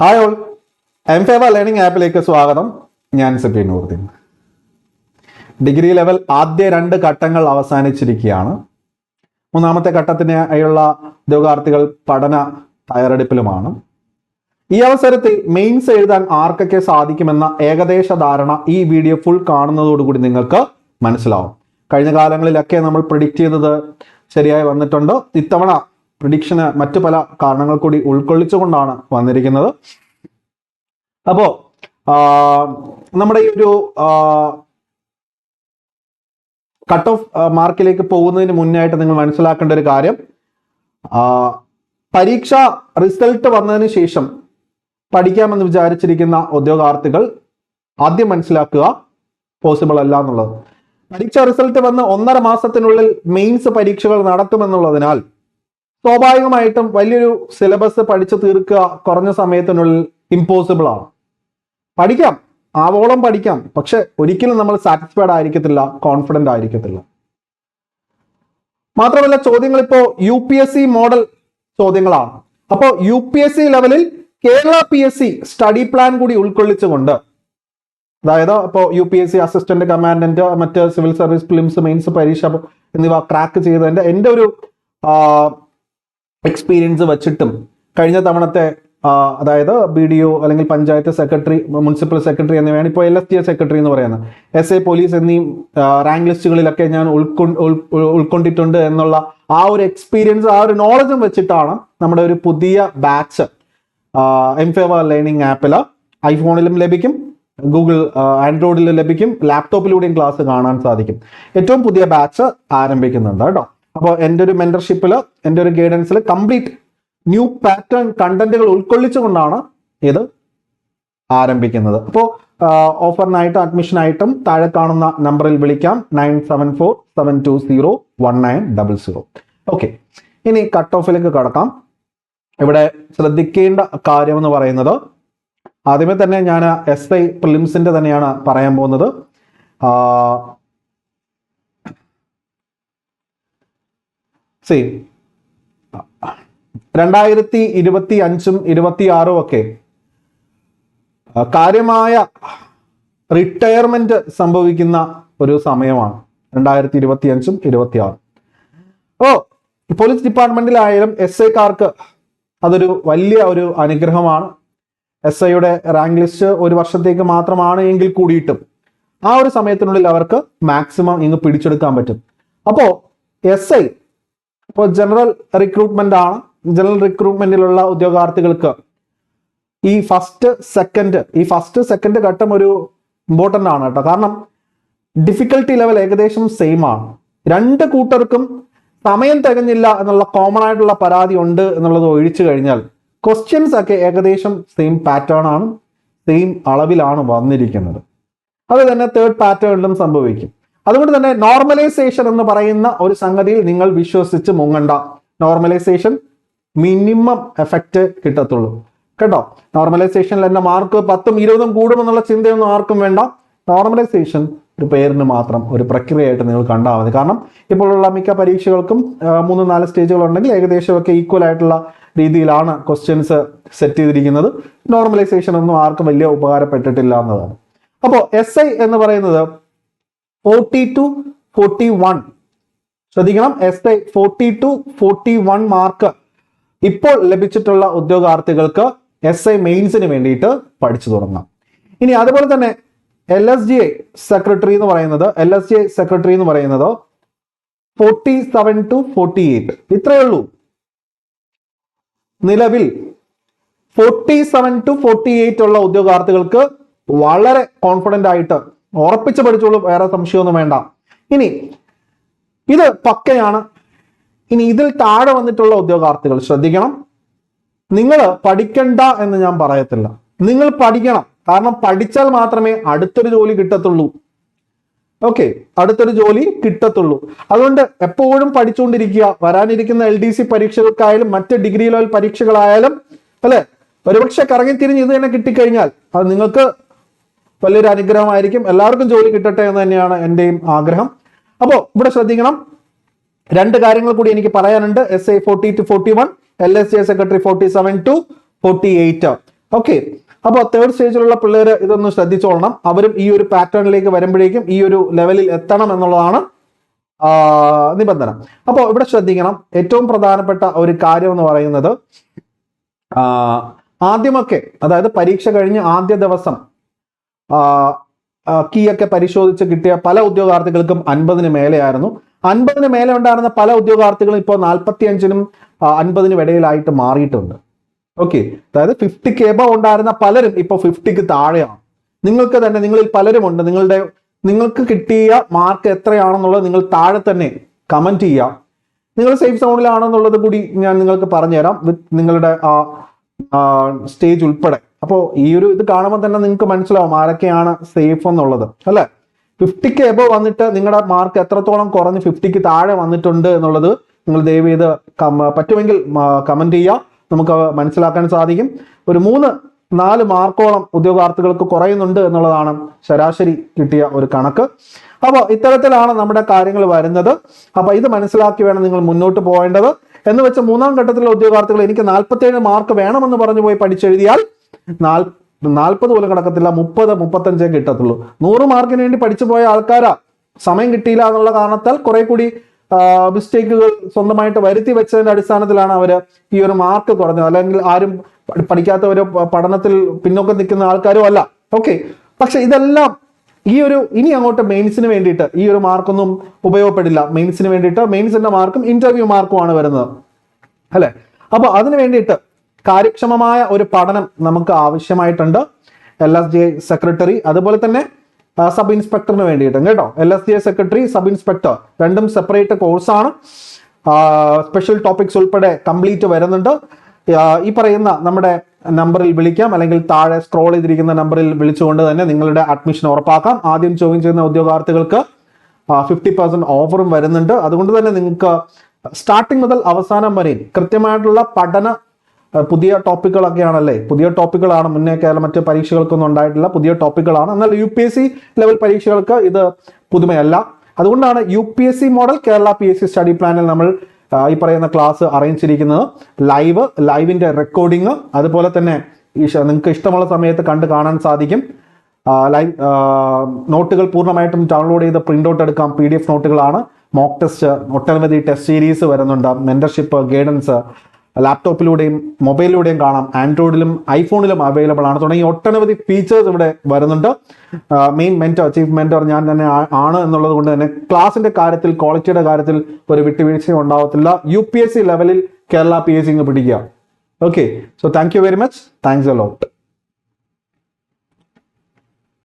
Hi all എം ഫേവ learning ആപ്പിലേക്ക് സ്വാഗതം. ഞാൻ സഫീൻ നൂർദ്ദീൻ ഡിഗ്രി ലെവൽ ആദ്യ രണ്ട് ഘട്ടങ്ങൾ അവസാനിച്ചിരിക്കുകയാണ്. മൂന്നാമത്തെ ഘട്ടത്തിനായുള്ള ഉദ്യോഗാർത്ഥികൾ പഠന തയ്യാറെടുപ്പിലുമാണ്. ഈ അവസരത്തിൽ മെയിൻസ് എഴുതാൻ ആർക്കൊക്കെ സാധിക്കുമെന്ന ഏകദേശ ധാരണ ഈ വീഡിയോ ഫുൾ കാണുന്നതോടുകൂടി നിങ്ങൾക്ക് മനസ്സിലാവും. കഴിഞ്ഞ കാലങ്ങളിലൊക്കെ നമ്മൾ പ്രിഡിക്റ്റ് ചെയ്തത് ശരിയായി വന്നിട്ടുണ്ട്. ഇത്തവണ പ്രിഡിക്ഷന് മറ്റു പല കാരണങ്ങൾ കൂടി ഉൾക്കൊള്ളിച്ചുകൊണ്ടാണ് വന്നിരിക്കുന്നത്. അപ്പോ നമ്മുടെ ഈ ഒരു കട്ട് ഓഫ് മാർക്കിലേക്ക് പോകുന്നതിന് മുന്നായിട്ട് നിങ്ങൾ മനസ്സിലാക്കേണ്ട ഒരു കാര്യം പരീക്ഷ റിസൾട്ട് വന്നതിന് ശേഷം പഠിക്കാമെന്ന് വിചാരിച്ചിരിക്കുന്ന ഉദ്യോഗാർത്ഥികൾ ആദ്യം മനസ്സിലാക്കുക പോസിബിൾ അല്ല എന്നുള്ളത്. പരീക്ഷ റിസൾട്ട് വന്ന് ഒന്നര മാസത്തിനുള്ളിൽ മെയിൻസ് പരീക്ഷകൾ നടത്തുമെന്നുള്ളതിനാൽ സ്വാഭാവികമായിട്ടും വലിയൊരു സിലബസ് പഠിച്ചു തീർക്കുക കുറഞ്ഞ സമയത്തിനുള്ളിൽ ഇമ്പോസിബിൾ ആണ്. പഠിക്കാം. ആവോളം പഠിക്കാം. പക്ഷെ ഒരിക്കലും നമ്മൾ സാറ്റിസ്ഫൈഡ് ആയിരിക്കത്തില്ല കോൺഫിഡന്റ് ആയിരിക്കത്തില്ല. മാത്രമല്ല ചോദ്യങ്ങൾ ഇപ്പോ U P S C model ചോദ്യങ്ങളാണ്. അപ്പോൾ യു പി എസ് സി ലെവലിൽ Kerala P S C study plan കൂടി ഉൾക്കൊള്ളിച്ചുകൊണ്ട് അതായത് ഇപ്പോ U P S C assistant commandant മറ്റ് സിവിൽ സർവീസ് ഫിലിംസ് മെയിൻസ് പരീക്ഷ എന്നിവ ക്രാക്ക് ചെയ്തതിന്റെ എന്റെ ഒരു എക്സ്പീരിയൻസ് വെച്ചിട്ടും കഴിഞ്ഞ തവണത്തെ അതായത് ബി ഡി ഒ അല്ലെങ്കിൽ പഞ്ചായത്ത് സെക്രട്ടറി മുനിസിപ്പൽ സെക്രട്ടറി എന്നിവയാണ് ഇപ്പോൾ എൽ എസ് ടി സെക്രട്ടറി എന്ന് പറയുന്നത്. എസ് എ പോലീസ് എന്നീ റാങ്ക് ലിസ്റ്റുകളിലൊക്കെ ഞാൻ ഉൾക്കൊ- ഉൾ- ഉൾക്കൊണ്ടിട്ടുണ്ട് എന്നുള്ള ആ ഒരു എക്സ്പീരിയൻസ് ആ ഒരു നോളജും വെച്ചിട്ടാണ് നമ്മുടെ ഒരു പുതിയ ബാച്ച് എം ഫേവർ ലേണിംഗ് ആപ്പിൽ ഐഫോണിലും ലഭിക്കും ഗൂഗിൾ ആൻഡ്രോയിഡിലും ലഭിക്കും ലാപ്ടോപ്പിലൂടെയും ക്ലാസ് കാണാൻ സാധിക്കും. ഏറ്റവും പുതിയ ബാച്ച് ആരംഭിക്കുന്നുണ്ട് കേട്ടോ. അപ്പോൾ എന്റെ ഒരു മെന്റർഷിപ്പിൽ എന്റെ ഒരു ഗൈഡൻസിൽ കംപ്ലീറ്റ് ന്യൂ പാറ്റേൺ കണ്ടന്റുകൾ ഉൾക്കൊള്ളിച്ചുകൊണ്ടാണ് ഇത് ആരംഭിക്കുന്നത്. അപ്പോൾ ഓഫറിനായിട്ടും അഡ്മിഷനായിട്ടും താഴെ കാണുന്ന നമ്പറിൽ വിളിക്കാം. Nine seven four seven two zero one nine double zero okay ഇനി കട്ട് ഓഫിലേക്ക് കടക്കാം. ഇവിടെ ശ്രദ്ധിക്കേണ്ട കാര്യം എന്ന് പറയുന്നത് ആദ്യമേ തന്നെ ഞാൻ എസ് ഐ പ്രിലിംസിന്റെ തന്നെയാണ് പറയാൻ പോകുന്നത്. സി രണ്ടായിരത്തി ഇരുപത്തി അഞ്ചും ഇരുപത്തി ആറും ഒക്കെ കാര്യമായ റിട്ടയർമെന്റ് സംഭവിക്കുന്ന ഒരു സമയമാണ് രണ്ടായിരത്തി ഇരുപത്തി അഞ്ചും ഇരുപത്തി ആറും. ഓ പോലീസ് ഡിപ്പാർട്ട്മെന്റിലായാലും എസ് ഐക്കാർക്ക് അതൊരു വലിയ ഒരു അനുഗ്രഹമാണ്. എസ് ഐയുടെ റാങ്ക് ലിസ്റ്റ് ഒരു വർഷത്തേക്ക് മാത്രമാണ് എങ്കിൽ കൂടിയിട്ടും ആ ഒരു സമയത്തിനുള്ളിൽ അവർക്ക് മാക്സിമം ഇങ്ങ് പിടിച്ചെടുക്കാൻ പറ്റും. അപ്പോ എസ് ഐ ഇപ്പോൾ ജനറൽ റിക്രൂട്ട്മെന്റ് ആണ്. ജനറൽ റിക്രൂട്ട്മെന്റിലുള്ള ഉദ്യോഗാർത്ഥികൾക്ക് ഈ ഫസ്റ്റ് സെക്കൻഡ് ഈ ഫസ്റ്റ് സെക്കൻഡ് ഘട്ടം ഒരു ഇമ്പോർട്ടന്റ് ആണ് കേട്ടോ. കാരണം ഡിഫിക്കൽട്ടി ലെവൽ ഏകദേശം സെയിം ആണ്. രണ്ട് കൂട്ടർക്കും സമയം തികഞ്ഞില്ല എന്നുള്ള കോമൺ ആയിട്ടുള്ള പരാതി ഉണ്ട് എന്നുള്ളത് ഒഴിച്ചു കഴിഞ്ഞാൽ ക്വസ്റ്റ്യൻസ് ഒക്കെ ഏകദേശം സെയിം പാറ്റേൺ ആണ് സെയിം അളവിലാണ് വന്നിരിക്കുന്നത്. അത് തന്നെ തേർഡ് പാറ്റേണിലും സംഭവിക്കും. അതുകൊണ്ട് തന്നെ നോർമലൈസേഷൻ എന്ന് പറയുന്ന ഒരു സംഗതിയിൽ നിങ്ങൾ വിശ്വസിച്ച് മുങ്ങണ്ട. നോർമലൈസേഷൻ മിനിമം എഫക്റ്റ് കിട്ടത്തുള്ളൂ. കേട്ടോ? നോർമലൈസേഷനിൽ എന്റെ മാർക്ക് പത്തും ഇരുപതും കൂടുമെന്നുള്ള ചിന്തയൊന്നും ആർക്കും വേണ്ട. നോർമലൈസേഷൻ ഒരു പേരിന് മാത്രം ഒരു പ്രക്രിയയായിട്ട് നിങ്ങൾ കണ്ടാൽ മതി. കാരണം ഇപ്പോഴുള്ള മിക്ക പരീക്ഷകൾക്കും മൂന്ന് നാല് സ്റ്റേജുകൾ ഉണ്ടെങ്കിൽ ഏകദേശം ഒക്കെ ഈക്വൽ ആയിട്ടുള്ള രീതിയിലാണ് ക്വസ്റ്റ്യൻസ് സെറ്റ് ചെയ്തിരിക്കുന്നത്. നോർമലൈസേഷൻ ഒന്നും ആർക്കും വലിയ ഉപകാരപ്പെട്ടിട്ടില്ല എന്നതാണ്. അപ്പോൾ എസ് ഐ എന്ന് പറയുന്നത് ഫോർട്ടി ടു ഫോർട്ടി വൺ ശ്രദ്ധിക്കണം S I forty two forty one mark ഇപ്പോൾ ലഭിച്ചിട്ടുള്ള ഉദ്യോഗാർത്ഥികൾക്ക് എസ് ഐ മെയിൻസിന് വേണ്ടിയിട്ട് പഠിച്ചു തുടങ്ങാം. ഇനി അതുപോലെ തന്നെ L S G I secretary എന്ന് പറയുന്നത് L S G I secretary എന്ന് പറയുന്നത് forty seven two forty eight ഇത്രയേ ഉള്ളൂ. നിലവിൽ forty seven two forty eight ഉള്ള ഉദ്യോഗാർത്ഥികൾക്ക് വളരെ കോൺഫിഡന്റ് ആയിട്ട് ഉറപ്പിച്ച് പഠിച്ചോളൂ വേറെ സംശയമൊന്നും വേണ്ട. ഇനി ഇത് പക്കയാണ്. ഇനി ഇതിൽ താഴെ വന്നിട്ടുള്ള ഉദ്യോഗാർത്ഥികൾ ശ്രദ്ധിക്കണം. നിങ്ങൾ പഠിക്കണ്ട എന്ന് ഞാൻ പറയത്തില്ല. നിങ്ങൾ പഠിക്കണം. കാരണം പഠിച്ചാൽ മാത്രമേ അടുത്തൊരു ജോലി കിട്ടത്തുള്ളൂ. ഓക്കെ അടുത്തൊരു ജോലി കിട്ടത്തുള്ളൂ. അതുകൊണ്ട് എപ്പോഴും പഠിച്ചുകൊണ്ടിരിക്കുക. വരാനിരിക്കുന്ന എൽ ഡി സി പരീക്ഷകൾക്കായാലും മറ്റ് ഡിഗ്രി ലെവൽ പരീക്ഷകളായാലും അല്ലെ? ഒരുപക്ഷെ കറങ്ങിത്തിരിഞ്ഞ് ഇത് തന്നെ കിട്ടിക്കഴിഞ്ഞാൽ അത് നിങ്ങൾക്ക് വലിയൊരു അനുഗ്രഹമായിരിക്കും. എല്ലാവർക്കും ജോലി കിട്ടട്ടെ എന്ന് തന്നെയാണ് എന്റെയും ആഗ്രഹം. അപ്പോൾ ഇവിടെ ശ്രദ്ധിക്കണം. രണ്ട് കാര്യങ്ങൾ കൂടി എനിക്ക് പറയാനുണ്ട്. S I forty two forty one L S J secretary forty seven two forty eight okay അപ്പോൾ തേർഡ് സ്റ്റേജിലുള്ള പിള്ളേർ ഇതൊന്ന് ശ്രദ്ധിച്ചോളണം. അവരും ഈ ഒരു പാറ്റേണിലേക്ക് വരുമ്പോഴേക്കും ഈ ഒരു ലെവലിൽ എത്തണം എന്നുള്ളതാണ് നിബന്ധന. അപ്പോൾ ഇവിടെ ശ്രദ്ധിക്കണം. ഏറ്റവും പ്രധാനപ്പെട്ട ഒരു കാര്യം എന്ന് പറയുന്നത് ആദ്യമൊക്കെ അതായത് പരീക്ഷ കഴിഞ്ഞ് ആദ്യ ദിവസം കീ ഒക്കെ പരിശോധിച്ച് കിട്ടിയ പല ഉദ്യോഗാർത്ഥികൾക്കും അൻപതിന് മേലെയായിരുന്നു. അൻപതിന് മേലെ ഉണ്ടായിരുന്ന പല ഉദ്യോഗാർത്ഥികളും ഇപ്പോൾ നാൽപ്പത്തി അഞ്ചിനും അൻപതിനും ഇടയിലായിട്ട് മാറിയിട്ടുണ്ട്. ഓക്കെ. അതായത് ഫിഫ്റ്റിക്ക് എബോ ഉണ്ടായിരുന്ന പലരും ഇപ്പോൾ ഫിഫ്റ്റിക്ക് താഴെയാണ്. നിങ്ങൾക്ക് തന്നെ നിങ്ങളിൽ പലരും ഉണ്ട് നിങ്ങളുടെ നിങ്ങൾക്ക് കിട്ടിയ മാർക്ക് എത്രയാണെന്നുള്ളത് നിങ്ങൾ താഴെ തന്നെ കമന്റ് ചെയ്യാം നിങ്ങൾ സേഫ് സോണിലാണെന്നുള്ളത് കൂടി ഞാൻ നിങ്ങൾക്ക് പറഞ്ഞുതരാം. വിത്ത് നിങ്ങളുടെ സ്റ്റേജ് ഉൾപ്പെടെ. അപ്പോൾ ഈ ഒരു ഇത് കാണുമ്പോൾ തന്നെ നിങ്ങൾക്ക് മനസ്സിലാവും ആരൊക്കെയാണ് സേഫ് എന്നുള്ളത് അല്ലെ? ഫിഫ്റ്റിക്ക് എബോ വന്നിട്ട് നിങ്ങളുടെ മാർക്ക് എത്രത്തോളം കുറഞ്ഞ് ഫിഫ്റ്റിക്ക് താഴെ വന്നിട്ടുണ്ട് എന്നുള്ളത് നിങ്ങൾ ദയവ് ചെയ്ത് പറ്റുമെങ്കിൽ കമന്റ് ചെയ്യുക നമുക്ക് മനസ്സിലാക്കാൻ സാധിക്കും. ഒരു മൂന്ന് നാല് മാർക്കോളം ഉദ്യോഗാർത്ഥികൾക്ക് കുറയുന്നുണ്ട് എന്നുള്ളതാണ് ശരാശരി കിട്ടിയ ഒരു കണക്ക്. അപ്പോൾ ഇത്തരത്തിലാണ് നമ്മുടെ കാര്യങ്ങൾ വരുന്നത്. അപ്പോൾ ഇത് മനസ്സിലാക്കി വേണം നിങ്ങൾ മുന്നോട്ട് പോകേണ്ടത്. എന്ന് വെച്ച് മൂന്നാം ഘട്ടത്തിലുള്ള ഉദ്യോഗാർത്ഥികൾ എനിക്ക് നാൽപ്പത്തേഴ് മാർക്ക് വേണമെന്ന് പറഞ്ഞു പോയി പഠിച്ചെഴുതിയാൽ നാൽ നാൽപ്പത് പോലും കിടക്കത്തില്ല മുപ്പത് മുപ്പത്തഞ്ചേ കിട്ടത്തുള്ളൂ. നൂറ് മാർക്കിന് വേണ്ടി പഠിച്ചു പോയ ആൾക്കാരാ. സമയം കിട്ടിയില്ല എന്നുള്ള കാരണത്താൽ കുറെ കൂടി മിസ്റ്റേക്കുകൾ സ്വന്തമായിട്ട് വരുത്തി വെച്ചതിന്റെ അടിസ്ഥാനത്തിലാണ് അവർ ഈ ഒരു മാർക്ക് കുറഞ്ഞത്. അല്ലെങ്കിൽ ആരും പഠിക്കാത്തവര് പഠിക്കാത്തവരോ പഠനത്തിൽ പിന്നോക്കം നിൽക്കുന്ന ആൾക്കാരും അല്ല. ഓക്കെ പക്ഷെ ഇതെല്ലാം ഈ ഒരു ഇനി അങ്ങോട്ട് മെയിൻസിന് വേണ്ടിയിട്ട് ഈ ഒരു മാർക്കൊന്നും ഉപയോഗപ്പെടില്ല. മെയിൻസിന് വേണ്ടിയിട്ട് മെയിൻസിന്റെ മാർക്കും ഇന്റർവ്യൂ മാർക്കുമാണ് വരുന്നത്. അല്ലെ? അപ്പൊ അതിന് വേണ്ടിയിട്ട് കാര്യക്ഷമമായ ഒരു പഠനം നമുക്ക് ആവശ്യമായിട്ടുണ്ട്. എൽ എസ് ജി സെക്രട്ടറി അതുപോലെ തന്നെ സബ് ഇൻസ്പെക്ടറിന് വേണ്ടിയിട്ടും കേട്ടോ. L S G secretary sub inspector രണ്ടും സെപ്പറേറ്റ് കോഴ്സാണ് സ്പെഷ്യൽ ടോപ്പിക്സ് ഉൾപ്പെടെ കംപ്ലീറ്റ് വരുന്നുണ്ട്. ഈ പറയുന്ന നമ്മുടെ നമ്പറിൽ വിളിക്കാം. അല്ലെങ്കിൽ താഴെ സ്ക്രോൾ ചെയ്തിരിക്കുന്ന നമ്പറിൽ വിളിച്ചുകൊണ്ട് തന്നെ നിങ്ങളുടെ അഡ്മിഷൻ ഉറപ്പാക്കാം. ആദ്യം ജോയിൻ ചെയ്യുന്ന ഉദ്യോഗാർത്ഥികൾക്ക് ഫിഫ്റ്റി പെർസെന്റ് ഓഫറും വരുന്നുണ്ട്. അതുകൊണ്ട് തന്നെ നിങ്ങൾക്ക് സ്റ്റാർട്ടിങ് മുതൽ അവസാനം വരെയും കൃത്യമായിട്ടുള്ള പഠന പുതിയ ടോപ്പിക്കുകളൊക്കെയാണല്ലേ? പുതിയ ടോപ്പിക്കുകളാണ് മുന്നേ കേരള മറ്റ് പരീക്ഷകൾക്കൊന്നും ഉണ്ടായിട്ടില്ല. പുതിയ ടോപ്പിക്കുകളാണ്. എന്നാൽ U P S C level പരീക്ഷകൾക്ക് ഇത് പുതുമയല്ല. അതുകൊണ്ടാണ് U P S C model Kerala P S C study പ്ലാനിൽ നമ്മൾ ഈ പറയുന്ന ക്ലാസ് അറേഞ്ച് ചെയ്തിരിക്കുന്നത്. ലൈവ് ലൈവിന്റെ റെക്കോർഡിങ് അതുപോലെ തന്നെ നിങ്ങൾക്ക് ഇഷ്ടമുള്ള സമയത്ത് കണ്ട് കാണാൻ സാധിക്കും. ലൈവ് നോട്ടുകൾ പൂർണമായിട്ടും ഡൗൺലോഡ് ചെയ്ത് പ്രിന്റ് ഔട്ട് എടുക്കാം. പി ഡി എഫ് നോട്ടുകളാണ് മോക്ക് ടെസ്റ്റ് ഒട്ടനവധി ടെസ്റ്റ് സീരീസ് വരുന്നുണ്ട്. മെന്റർഷിപ്പ് ഗൈഡൻസ് ലാപ്ടോപ്പിലൂടെയും മൊബൈലിലൂടെയും കാണാം. ആൻഡ്രോയിഡിലും ഐഫോണിലും അവൈലബിൾ ആണ്. തുടങ്ങി ഒട്ടനവധി ഫീച്ചേഴ്സ് ഇവിടെ വരുന്നുണ്ട്. മെയിൻ മെന്റർ ചീഫ് മെന്റർ ഞാൻ തന്നെ ആണ് എന്നുള്ളത് കൊണ്ട് തന്നെ ക്ലാസിന്റെ കാര്യത്തിൽ ക്വാളിറ്റിയുടെ കാര്യത്തിൽ ഒരു വിട്ടുവീഴ്ചയും ഉണ്ടാവത്തില്ല. യു പി എസ് സി ലെവലിൽ കേരള പി എസ് സി പിടിക്കുക. Okay so thank you very much thanks a lot